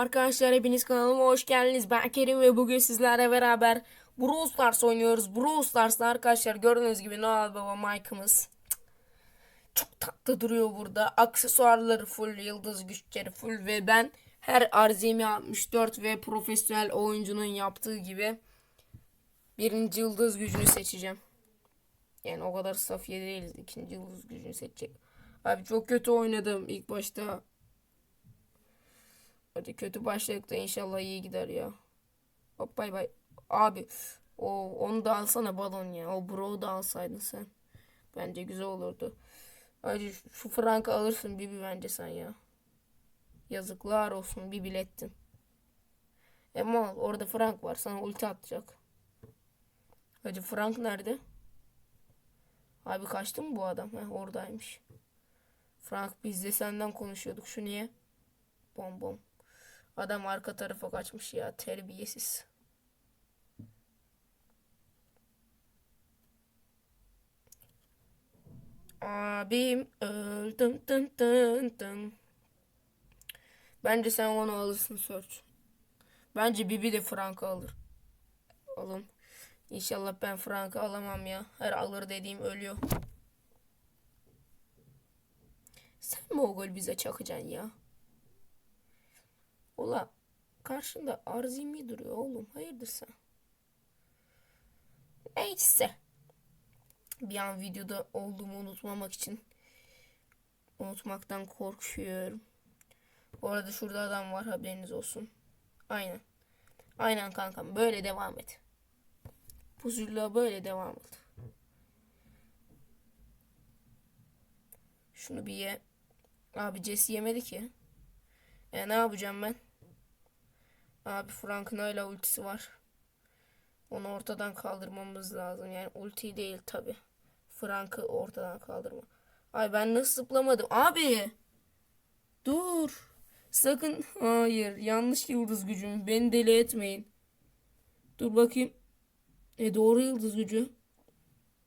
Arkadaşlar hepiniz kanalıma hoş geldiniz. Ben Kerim ve bugün sizlerle beraber Brawl Stars oynuyoruz. Brawl Stars'ta arkadaşlar gördüğünüz gibi Noel Baba Mike'ımız çok tatlı duruyor burada. Aksesuarları full, yıldız güçleri full ve ben her Arzemi 64 ve profesyonel oyuncunun yaptığı gibi birinci yıldız gücünü seçeceğim. Yani o kadar safiye değiliz. İkinci yıldız gücünü seçecek. Abi çok kötü oynadım ilk başta. Hadi kötü başladık da inşallah iyi gider ya. Hop bay bay. Abi o onu da alsana balon ya. O bro da alsaydın sen. Bence güzel olurdu. Hadi şu- frankı alırsın Bibi bence sen ya. Yazıklar olsun bir bilettin. Ama orada frank var sana ulti atacak. Hadi frank nerede? Abi kaçtı mı bu adam? Heh, oradaymış. Frank biz de senden konuşuyorduk. Şu niye? Bom bom. Adam arka tarafa kaçmış ya terbiyesiz. Abim öldüm tın tın tın. Bence sen onu alırsın Search. Bence Bibi de Frank'ı alır. Alın. İnşallah ben Frank'ı alamam ya. Her alır dediğim ölüyor. Sen mi o gol bize çakacaksın ya? Ula karşında Arzimi duruyor oğlum. Hayırdır sen? Neyse. Bir an videoda olduğumu unutmamak için unutmaktan korkuyorum. Bu arada şurada adam var haberiniz olsun. Aynen. Aynen kankam böyle devam et. Puzurluğa böyle devam et. Şunu bir ye. Abi Jesse yemedi ki. E ne yapacağım ben? Abi Frank'ın hala ultisi var. Onu ortadan kaldırmamız lazım. Yani ulti değil tabi. Frank'ı ortadan kaldırma. Ay ben nasıl zıplamadım? Abi! Dur. Sakın. Hayır. Yanlış yıldız gücüm. Beni deli etmeyin. Dur bakayım. E doğru yıldız gücü.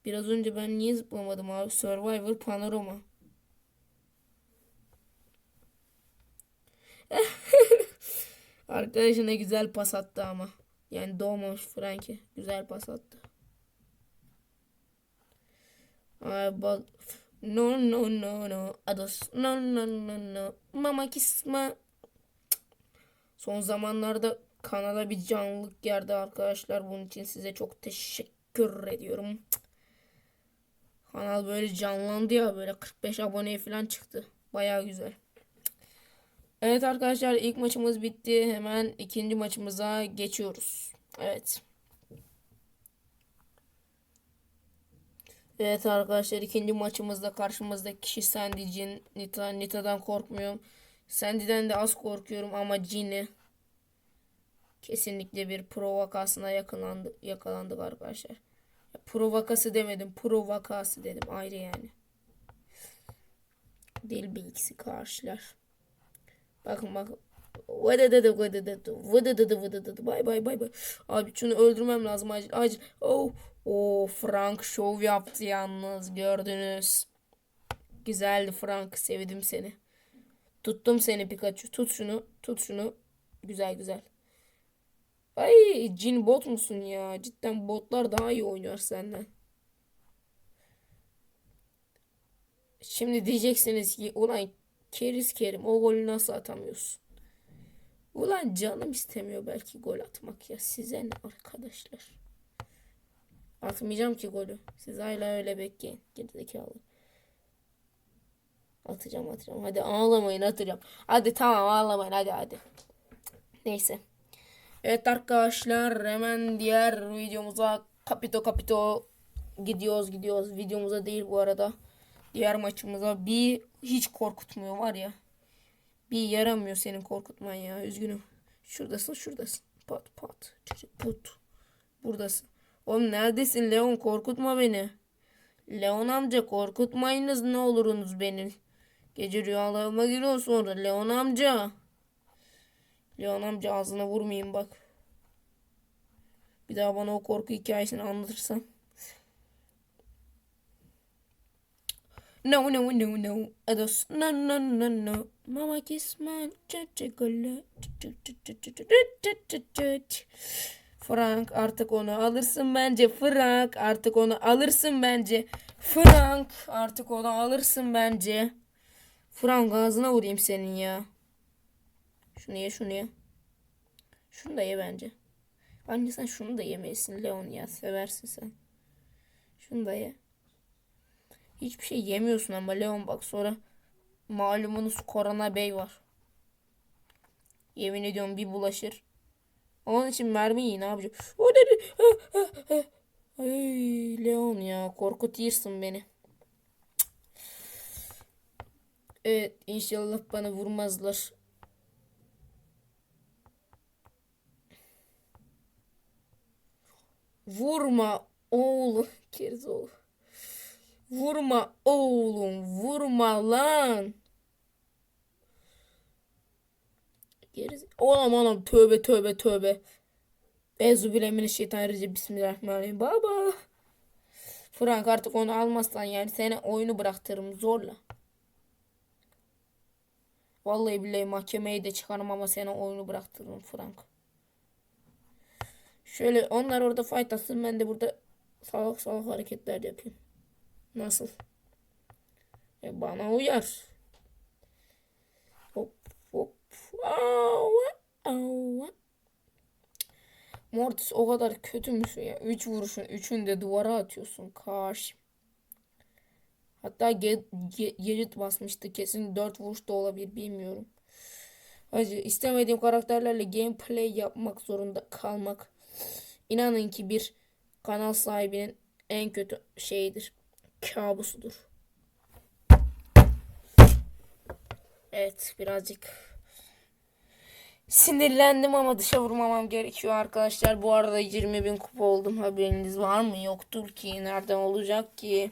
Biraz önce ben niye zıplamadım abi? Survivor Panorama. Arkadaşına güzel pas attı ama. Yani doğmamış Frankie. Güzel pas attı. Ay bak. No no no no. Ados. No no no no. Mama kisma. Son zamanlarda kanala bir canlılık geldi arkadaşlar. Bunun için size çok teşekkür ediyorum. Kanal böyle canlandı ya böyle 45 aboneye falan çıktı. Baya güzel. Evet arkadaşlar ilk maçımız bitti. Hemen ikinci maçımıza geçiyoruz. Evet. Evet arkadaşlar ikinci maçımızda karşımızdaki kişi Sandy Jin. Nita, Nita'dan korkmuyorum. Sandy'den de az korkuyorum ama Jin'i kesinlikle bir provokasına yakalandı, yakalandık arkadaşlar. Provokası demedim. Provokası dedim. Ayrı yani. Dil bilgisi karşılar. Bakın bakın. Vıdıdıdı vıdıdıdı vıdıdıdı vıdıdıdı bay bay bay bay. Abi şunu öldürmem lazım acil acil. Oh, oh Frank şov yaptı yalnız gördünüz. Güzeldi Frank sevdim seni. Tuttum seni Pikachu. Tut şunu tut şunu. Güzel güzel. Ay cin bot musun ya? Cidden botlar daha iyi oynuyor senden. Şimdi diyeceksiniz ki ulan keriz kerim o golü nasıl atamıyorsun? Ulan canım istemiyor belki gol atmak ya. Size ne arkadaşlar? Atmayacağım ki golü. Siz hala öyle bekleyin. Gerizekalı. Atacağım atacağım. Hadi ağlamayın atacağım. Hadi tamam ağlamayın hadi hadi. Neyse. Evet arkadaşlar hemen diğer videomuza kapito kapito gidiyoruz gidiyoruz. Videomuza değil bu arada. Diğer maçımıza bir hiç korkutmuyor var ya. Bir yaramıyor senin korkutman ya. Üzgünüm. Şuradasın şuradasın. Pat pat. Çocuk put. Buradasın. Oğlum neredesin Leon korkutma beni. Leon amca korkutmayınız ne olurunuz beni. Gece rüyalarıma giriyor sonra Leon amca. Leon amca ağzına vurmayayım bak. Bir daha bana o korku hikayesini anlatırsan. No no no no. Ados no no no no. Mama kismen çiçekole. Frank artık onu alırsın bence. Frank artık onu alırsın bence. Frank artık onu alırsın bence. Frank ağzına vurayım senin ya. Şunu ye şunu ye. Şunu da ye bence. Bence sen şunu da yemelisin Leon ya. Seversin sen. Şunu da ye. Hiçbir şey yemiyorsun ama Leon bak sonra malumunuz Korona Bey var. Yemin ediyorum bir bulaşır. Onun için mermi yiyin yapacak? O dedi. Ay Leon ya korkutuyorsun beni. Evet inşallah bana vurmazlar. Vurma oğlum. Kerizoğlu. Vurma oğlum. Vurma lan. Geriz. Oğlum oğlum tövbe tövbe tövbe. Ezu bilemini şeytanirracim. Bismillahirrahmanirrahim. Baba. Frank artık onu almazsan yani seni oyunu bıraktırırım zorla. Vallahi billahi mahkemeye de çıkarım ama seni oyunu bıraktırırım Frank. Şöyle onlar orada fight atsın ben de burada salak salak hareketler yapayım. Nasıl? E bana uyar. Hop hop. Au, au. Mortis o kadar kötü müsün ya? 3 vuruşun 3'ünü de duvara atıyorsun. Karşı. Hatta ge ge Gerrit basmıştı. Kesin 4 vuruş da olabilir bilmiyorum. Hacı istemediğim karakterlerle gameplay yapmak zorunda kalmak. İnanın ki bir kanal sahibinin en kötü şeyidir. Kabusudur. Evet birazcık sinirlendim ama dışa vurmamam gerekiyor arkadaşlar. Bu arada 20 bin kupa oldum haberiniz var mı? Yoktur ki. Nereden olacak ki?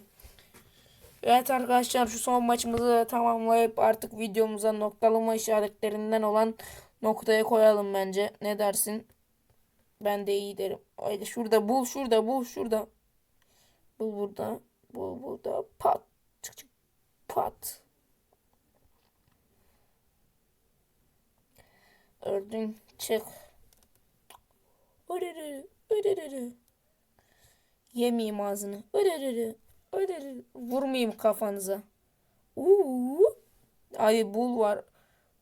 Evet arkadaşlar şu son maçımızı tamamlayıp artık videomuza noktalama işaretlerinden olan noktaya koyalım bence. Ne dersin? Ben de iyi derim. Haydi şurada bul şurada bul şurada. Bul burada. Bul burada. Pat. Çık çık. Pat. Ördün çık. Ödürü. Ödürü. Yemeyeyim ağzını. Ödürü. Ödürü. Vurmayayım kafanıza. Uuu. Ay bul var.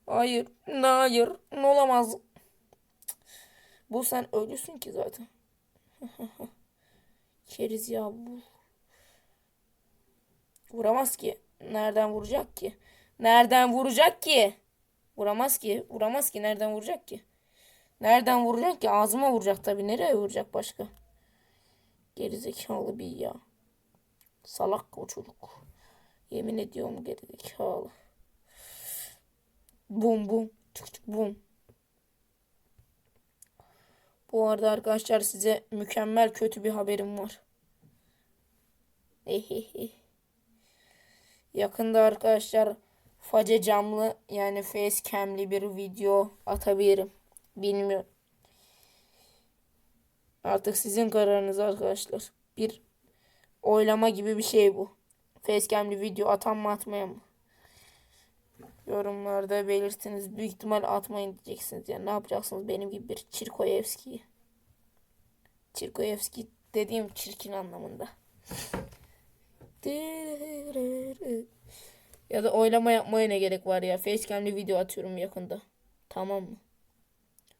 Hayır. Hayır. Ne olamaz. Bu sen ölüsün ki zaten. Keriz ya bu. Vuramaz ki. Nereden vuracak ki? Nereden vuracak ki? Vuramaz ki. Vuramaz ki. Nereden vuracak ki? Nereden vuracak ki? Ağzıma vuracak tabii. Nereye vuracak başka? Gerizekalı bir ya. Salak o çocuk. Yemin ediyorum gerizekalı. Bum bum. Çık çık bum. Bu arada arkadaşlar size mükemmel kötü bir haberim var. Yakında arkadaşlar face camlı yani facecam'li bir video atabilirim. Bilmiyorum. Artık sizin kararınız arkadaşlar. Bir oylama gibi bir şey bu. Facecam'li video atan mı atmaya mı? Yorumlarda belirtiniz. Büyük ihtimal atmayın diyeceksiniz. Yani ne yapacaksınız benim gibi bir Çirkoyevski. Çirkoyevski dediğim çirkin anlamında. Ya da oylama yapmaya ne gerek var ya. Facecam'li video atıyorum yakında. Tamam mı?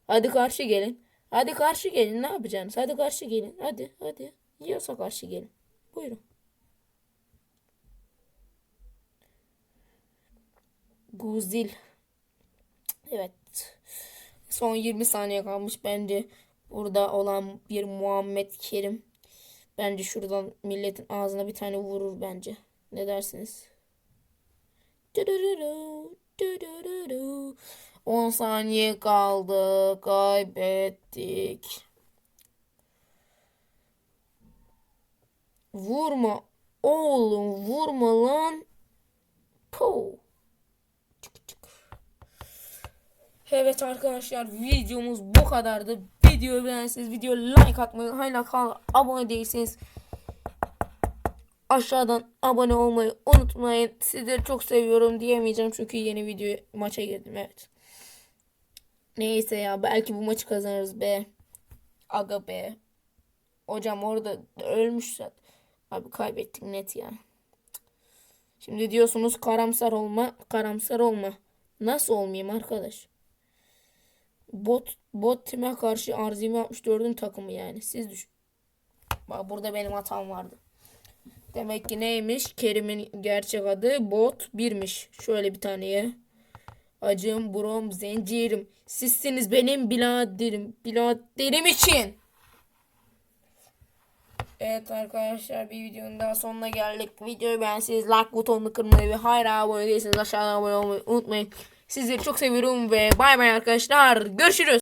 Hadi karşı gelin. Hadi karşı gelin. Ne yapacaksınız? Hadi karşı gelin. Hadi hadi. Yiyorsa karşı gelin. Buyurun. Guzil. Evet. Son 20 saniye kalmış bence. Burada olan bir Muhammed Kerim. Bence şuradan milletin ağzına bir tane vurur bence. Ne dersiniz? 10 saniye kaldı. Kaybettik. Vurma. Oğlum vurma lan. Puh. Evet arkadaşlar videomuz bu kadardı. Videoyu beğendiyseniz video like atmayı, hala kanala abone değilseniz aşağıdan abone olmayı unutmayın. Sizleri çok seviyorum diyemeyeceğim çünkü yeni video maça girdim evet. Neyse ya belki bu maçı kazanırız be. Aga be. Hocam orada ölmüş zaten. Abi kaybettik net ya. Şimdi diyorsunuz karamsar olma, karamsar olma. Nasıl olmayayım arkadaş? Bot bot time karşı Arzimi 64'ün takımı yani. Siz düşün. Bak burada benim hatam vardı. Demek ki neymiş? Kerim'in gerçek adı bot 1'miş. Şöyle bir taneye. Acım, brom, zencirim. Sizsiniz benim biladerim. Biladerim için. Evet arkadaşlar bir videonun daha sonuna geldik. Videoyu beğenseniz like butonunu kırmayı ve hala abone değilseniz aşağıdan abone olmayı unutmayın. Sizleri çok seviyorum ve bay bay arkadaşlar. Görüşürüz.